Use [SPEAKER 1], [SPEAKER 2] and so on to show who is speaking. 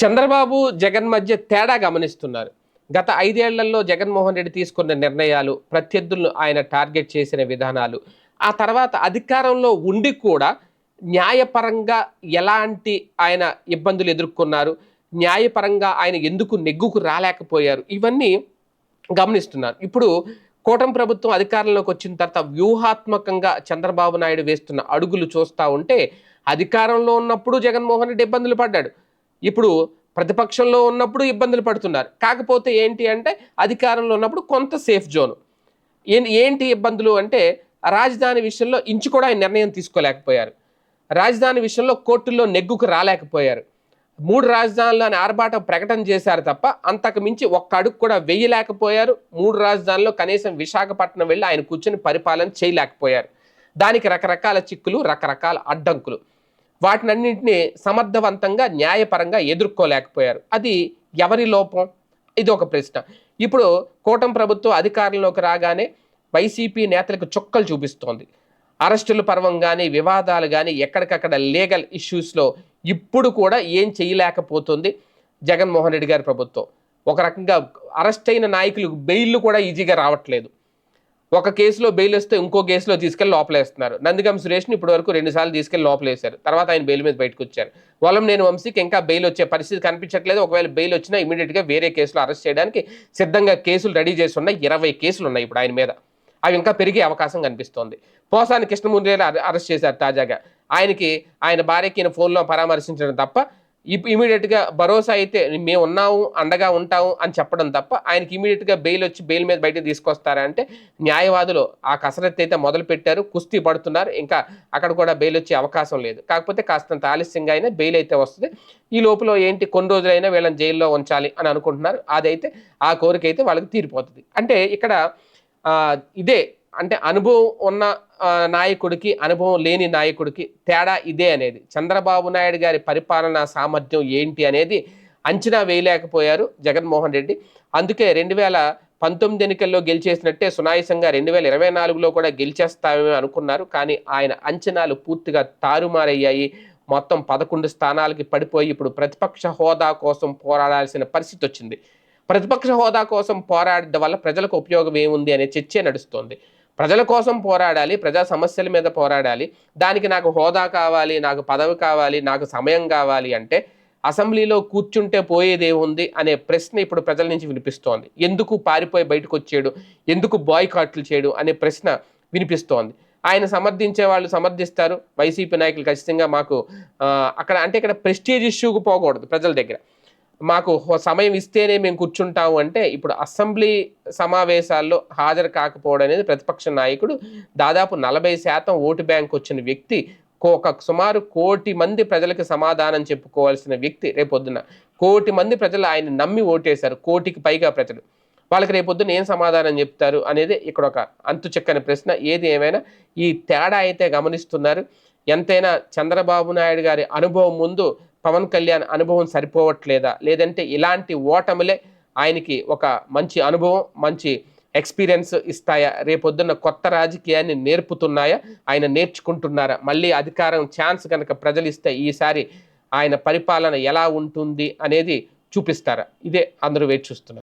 [SPEAKER 1] చంద్రబాబు జగన్ మధ్య తేడా గమనిస్తున్నారు. గత ఐదేళ్ళలో జగన్మోహన్ రెడ్డి తీసుకున్న నిర్ణయాలు ప్రత్యర్థులను ఆయన టార్గెట్ చేసిన విధానాలు ఆ తర్వాత అధికారంలో ఉండి కూడా న్యాయపరంగా ఎలాంటి ఆయన ఇబ్బందులు ఎదుర్కొన్నారు న్యాయపరంగా ఆయన ఎందుకు నెగ్గుకు రాలేకపోయారు ఇవన్నీ గమనిస్తున్నారు. ఇప్పుడు కూటమి ప్రభుత్వం అధికారంలోకి వచ్చిన తర్వాత వ్యూహాత్మకంగా చంద్రబాబు నాయుడు వేస్తున్న అడుగులు చూస్తూ ఉంటే అధికారంలో ఉన్నప్పుడు జగన్మోహన్ రెడ్డి ఇబ్బందులు పడ్డాడు. ఇప్పుడు ప్రతిపక్షంలో ఉన్నప్పుడు ఇబ్బందులు పడుతున్నారు. కాకపోతే ఏంటి అంటే అధికారంలో ఉన్నప్పుడు కొంత సేఫ్ జోన్ ఏ- ఏంటి ఇబ్బందులు అంటే రాజధాని విషయంలో ఇంచు కూడా ఆయన నిర్ణయం తీసుకోలేకపోయారు. రాజధాని విషయంలో కోర్టుల్లో నెగ్గుకు రాలేకపోయారు. మూడు రాజధానులు అని ఆర్భాటం ప్రకటన చేశారు తప్ప అంతకు మించి ఒక్క అడుగు కూడా వేయలేకపోయారు. మూడు రాజధానుల్లో కనీసం విశాఖపట్నం వెళ్ళి ఆయన కూర్చొని పరిపాలన చేయలేకపోయారు. దానికి రకరకాల చిక్కులు రకరకాల అడ్డంకులు. వాటినన్నింటినీ సమర్థవంతంగా న్యాయపరంగా ఎదుర్కోలేకపోయారు. అది ఎవరి లోపం? ఇది ఒక ప్రశ్న. ఇప్పుడు కూటమి ప్రభుత్వం అధికారంలోకి రాగానే వైసీపీ నేతలకు చుక్కలు చూపిస్తోంది. అరెస్టుల పర్వం కానీ వివాదాలు కానీ ఎక్కడికక్కడ లీగల్ ఇష్యూస్లో ఇప్పుడు కూడా ఏం చేయలేకపోతుంది జగన్మోహన్ రెడ్డి గారి ప్రభుత్వం. ఒక రకంగా అరెస్ట్ అయిన నాయకులు బెయిల్ కూడా ఈజీగా రావట్లేదు. ఒక కేసులో బెయిల్ వస్తే ఇంకో కేసులో తీసుకెళ్ళి లోపలేస్తున్నారు. నందిగం సురేష్ని ఇప్పటి వరకు రెండుసార్లు తీసుకెళ్ళి లోపలేశారు. తర్వాత ఆయన బెయిల్ మీద బయటకు వచ్చారు. వలం నేను వంశీకి ఇంకా బెయిల్ వచ్చే పరిస్థితి కనిపించట్లేదు. ఒకవేళ బెయిల్ వచ్చినా ఇమీడియట్గా వేరే కేసులు అరెస్ట్ చేయడానికి సిద్ధంగా కేసులు రెడీ చేసి ఉన్నాయి ఇరవై కేసులు ఉన్నాయి ఇప్పుడు ఆయన మీద. అవి ఇంకా పెరిగే అవకాశం కనిపిస్తోంది. పోసాని కృష్ణమూర్తి అరెస్ట్ చేశారు తాజాగా. ఆయనకి ఆయన భార్యకి ఈయన ఫోన్లో పరామర్శించడం తప్ప ఇమీడియట్గా భరోసా అయితే మేము ఉన్నాము అండగా ఉంటాము అని చెప్పడం తప్ప ఆయనకి ఇమీడియట్గా బెయిల్ వచ్చి బెయిల్ మీద బయటకు తీసుకొస్తారా అంటే న్యాయవాదులు ఆ కసరత్తు అయితే మొదలు పెట్టారు కుస్తీ పడుతున్నారు ఇంకా అక్కడ కూడా బెయిల్ వచ్చే అవకాశం లేదు. కాకపోతే కాస్తంత ఆలస్యంగా అయినా బెయిల్ అయితే వస్తుంది. ఈ లోపల ఏంటి కొన్ని రోజులైనా వీళ్ళని జైల్లో ఉంచాలి అని అనుకుంటున్నారు. అదైతే ఆ కోరిక అయితే వాళ్ళకి తీరిపోతుంది. అంటే ఇక్కడ ఇదే అంటే అనుభవం ఉన్న నాయకుడికి అనుభవం లేని నాయకుడికి తేడా ఇదే అనేది. చంద్రబాబు నాయుడు గారి పరిపాలనా సామర్థ్యం ఏంటి అనేది అంచనా వేయలేకపోయారు జగన్మోహన్ రెడ్డి. అందుకే రెండు వేల పంతొమ్మిది ఎన్నికల్లో గెలిచేసినట్టే సునాయసంగా రెండు వేల ఇరవై నాలుగులో కూడా గెలిచేస్తామని అనుకున్నారు. కానీ ఆయన అంచనాలు పూర్తిగా తారుమారయ్యాయి. మొత్తం పదకొండు స్థానాలకి పడిపోయి ఇప్పుడు ప్రతిపక్ష హోదా కోసం పోరాడాల్సిన పరిస్థితి వచ్చింది. ప్రతిపక్ష హోదా కోసం పోరాడడం వల్ల ప్రజలకు ఉపయోగం ఏముంది అనే చర్చే నడుస్తోంది. ప్రజల కోసం పోరాడాలి ప్రజా సమస్యల మీద పోరాడాలి. దానికి నాకు హోదా కావాలి నాకు పదవి కావాలి నాకు సమయం కావాలి అంటే అసెంబ్లీలో కూర్చుంటే పోయేదే ఉంది అనే ప్రశ్న ఇప్పుడు ప్రజల నుంచి వినిపిస్తోంది. ఎందుకు పారిపోయి బయటకు వచ్చేడు ఎందుకు బాయ్కాట్లు చేయడు అనే ప్రశ్న వినిపిస్తోంది. ఆయన సమర్థించే వాళ్ళు సమర్థిస్తారు. వైసీపీ నాయకులు ఖచ్చితంగా మాకు అక్కడ అంటే ఇక్కడ ప్రెస్టీజ్ ఇష్యూకు పోకూడదు ప్రజల దగ్గర. మాకు సమయం ఇస్తేనే మేము కూర్చుంటాము అంటే ఇప్పుడు అసెంబ్లీ సమావేశాల్లో హాజరు కాకపోవడం అనేది ప్రతిపక్ష నాయకుడు దాదాపు నలభై శాతం ఓటు బ్యాంక్ వచ్చిన వ్యక్తి కో- ఒక సుమారు కోటి మంది ప్రజలకు సమాధానం చెప్పుకోవాల్సిన వ్యక్తి రేపొద్దున. కోటి మంది ప్రజలు ఆయన నమ్మి ఓటేశారు. కోటికి పైగా ప్రజలు. వాళ్ళకి రేపొద్దున ఏం సమాధానం చెప్తారు అనేది ఇక్కడ ఒక అంతు చెక్కని ప్రశ్న. ఏది ఏమైనా ఈ తేడా అయితే గమనిస్తున్నారు. ఎంతైనా చంద్రబాబు నాయుడు గారి అనుభవం ముందు పవన్ కళ్యాణ్ అనుభవం సరిపోవట్లేదా? లేదంటే ఇలాంటి ఓటములే ఆయనకి ఒక మంచి అనుభవం మంచి ఎక్స్పీరియన్స్ ఇస్తాయా? రేపొద్దున్న కొత్త రాజకీయాన్ని నేర్పుతున్నాయా? ఆయన నేర్చుకుంటున్నారా? మళ్ళీ అధికారం ఛాన్స్ కనుక ప్రజలు ఇస్తే ఈసారి ఆయన పరిపాలన ఎలా ఉంటుంది అనేది చూపిస్తారా? ఇదే అందరూ వేచి చూస్తున్నారు.